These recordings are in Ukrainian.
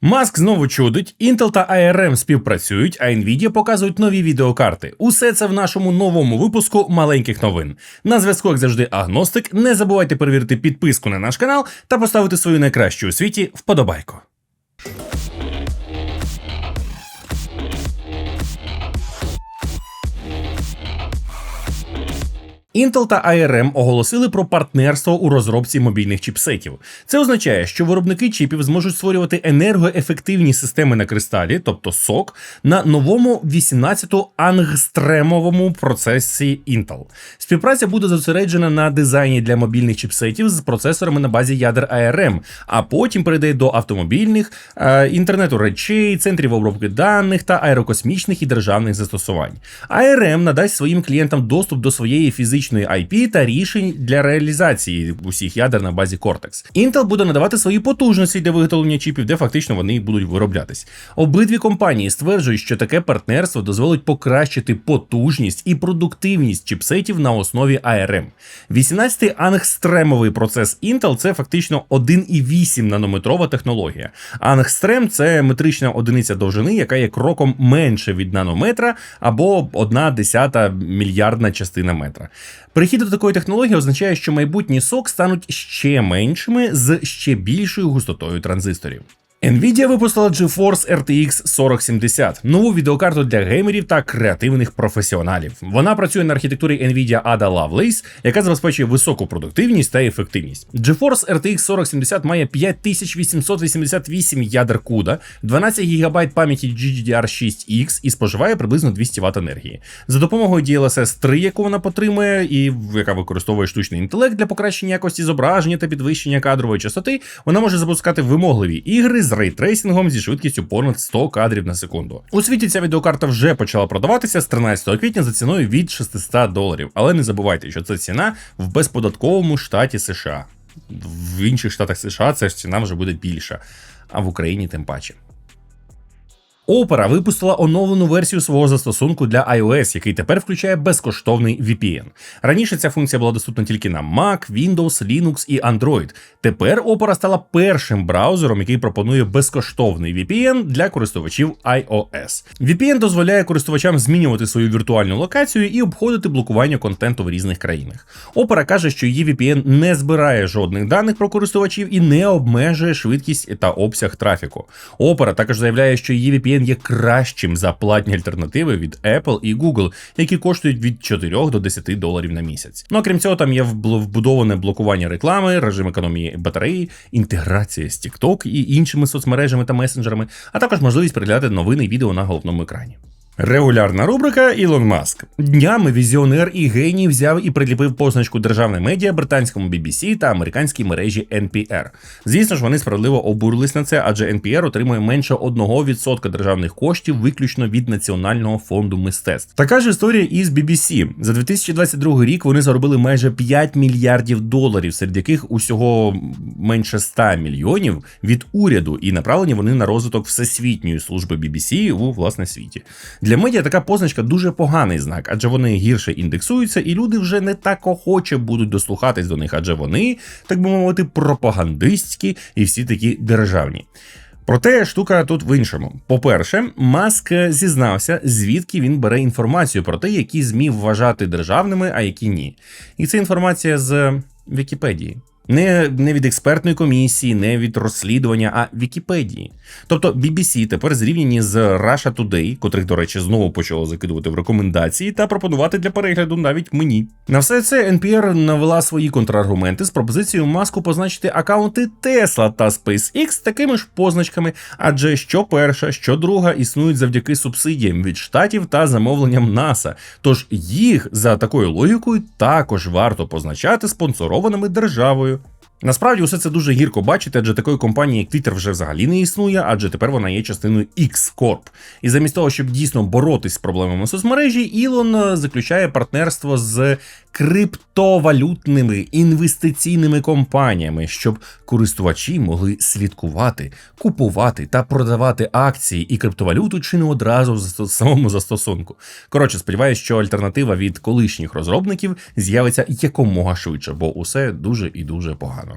Маск знову чудить, Intel та ARM співпрацюють, а Nvidia показують нові відеокарти. Усе це в нашому новому випуску маленьких новин. На зв'язку, як завжди, агностик. Не забувайте перевірити підписку на наш канал та поставити свою найкращу у світі вподобайку. Intel та ARM оголосили про партнерство у розробці мобільних чіпсетів. Це означає, що виробники чіпів зможуть створювати енергоефективні системи на кристалі, тобто SOC, на новому 18-ту ангстремовому процесі Intel. Співпраця буде зосереджена на дизайні для мобільних чіпсетів з процесорами на базі ядер ARM, а потім перейде до автомобільних, е, інтернету речей, центрів обробки даних та аерокосмічних і державних застосувань. ARM надасть своїм клієнтам доступ до своєї фізичної IP та рішень для реалізації усіх ядер на базі Cortex. Intel буде надавати свої потужності для виготовлення чіпів, де фактично вони будуть вироблятись. Обидві компанії стверджують, що таке партнерство дозволить покращити потужність і продуктивність чіпсетів на основі ARM. 18-й ангстремовий процес Intel це фактично 1,8 нанометрова технологія. Ангстрем це метрична одиниця довжини, яка є кроком менше від нанометра або 1 десята мільярдна частина метра. Перехід до такої технології означає, що майбутні сок стануть ще меншими з ще більшою густотою транзисторів. Nvidia випустила GeForce RTX 4070, нову відеокарту для геймерів та креативних професіоналів. Вона працює на архітектурі Nvidia Ada Lovelace, яка забезпечує високу продуктивність та ефективність. GeForce RTX 4070 має 5888 ядер CUDA, 12 ГБ пам'яті GDDR6X і споживає приблизно 200 Вт енергії. За допомогою DLSS 3, яку вона потримує, і яка використовує штучний інтелект для покращення якості зображення та підвищення кадрової частоти, вона може запускати вимогливі ігри з рейтрейсингом зі швидкістю понад 100 кадрів на секунду. У світі ця відеокарта вже почала продаватися з 13 квітня за ціною від 600 доларів. Але не забувайте, що це ціна в безподатковому штаті США. В інших штатах США ця ж ціна вже буде більша, а в Україні тим паче. Opera випустила оновлену версію свого застосунку для iOS, який тепер включає безкоштовний VPN. Раніше ця функція була доступна тільки на Mac, Windows, Linux і Android. Тепер Opera стала першим браузером, який пропонує безкоштовний VPN для користувачів iOS. VPN дозволяє користувачам змінювати свою віртуальну локацію і обходити блокування контенту в різних країнах. Opera каже, що її VPN не збирає жодних даних про користувачів і не обмежує швидкість та обсяг трафіку. Opera також заявляє, що її VPN є кращим за платні альтернативи від Apple і Google, які коштують від 4 до 10 доларів на місяць. Ну окрім крім цього, там є вбудоване блокування реклами, режим економії батареї, інтеграція з TikTok і іншими соцмережами та месенджерами, а також можливість переглядати новини і відео на головному екрані. Регулярна рубрика Ілон Маск. Днями візіонер і геній взяв і приліпив позначку державне медіа британському BBC та американській мережі NPR. Звісно ж, вони справедливо обурились на це, адже NPR отримує менше 1% державних коштів виключно від Національного фонду мистецтв. Така ж історія і з BBC. За 2022 рік вони заробили майже 5 мільярдів доларів, серед яких усього менше 100 мільйонів від уряду, і направлені вони на розвиток всесвітньої служби BBC у власне світі. Для медіа така позначка дуже поганий знак, адже вони гірше індексуються, і люди вже не так охоче будуть дослухатись до них, адже вони, так би мовити, пропагандистські і всі такі державні. Проте штука тут в іншому. По-перше, Маск зізнався, звідки він бере інформацію про те, які ЗМІ вважати державними, а які ні. І це інформація з Вікіпедії. Не не від експертної комісії, не від розслідування, а Вікіпедії. Тобто BBC тепер зрівняні з Russia Today, котрих, до речі, знову почало закидувати в рекомендації та пропонувати для перегляду навіть мені. На все це NPR навела свої контраргументи з пропозицією маску позначити акаунти Tesla та SpaceX такими ж позначками, адже що перша, що друга існують завдяки субсидіям від штатів та замовленням НАСА. Тож їх за такою логікою також варто позначати спонсорованими державою. Насправді, усе це дуже гірко бачити, адже такої компанії, як Twitter, вже взагалі не існує, адже тепер вона є частиною X-Corp. І замість того, щоб дійсно боротись з проблемами соцмережі, Ілон е, заключає партнерство з криптовалютними інвестиційними компаніями, щоб користувачі могли слідкувати, купувати та продавати акції і криптовалюту чи не одразу в самому застосунку. Коротше, сподіваюся, що альтернатива від колишніх розробників з'явиться якомога швидше, бо усе дуже і дуже погано.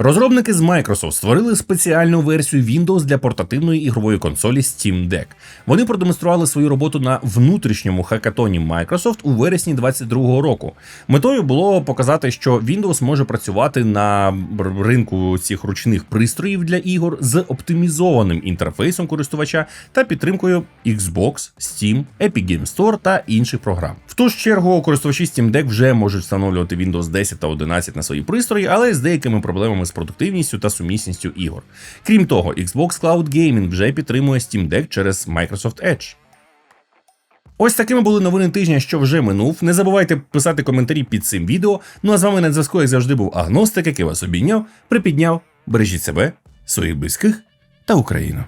Розробники з Microsoft створили спеціальну версію Windows для портативної ігрової консолі Steam Deck. Вони продемонстрували свою роботу на внутрішньому хакатоні Microsoft у вересні 2022 року. Метою було показати, що Windows може працювати на ринку цих ручних пристроїв для ігор з оптимізованим інтерфейсом користувача та підтримкою Xbox, Steam, Epic Game Store та інших програм. В ту ж чергу користувачі Steam Deck вже можуть встановлювати Windows 10 та 11 на свої пристрої, але з деякими проблемами з продуктивністю та сумісністю ігор. Крім того, Xbox Cloud Gaming вже підтримує Steam Deck через Microsoft Edge. Ось такими були новини тижня, що вже минув. Не забувайте писати коментарі під цим відео. Ну а з вами на зв'язку, як завжди, був агностик, який вас обійняв, припідняв. Бережіть себе, своїх близьких та Україну.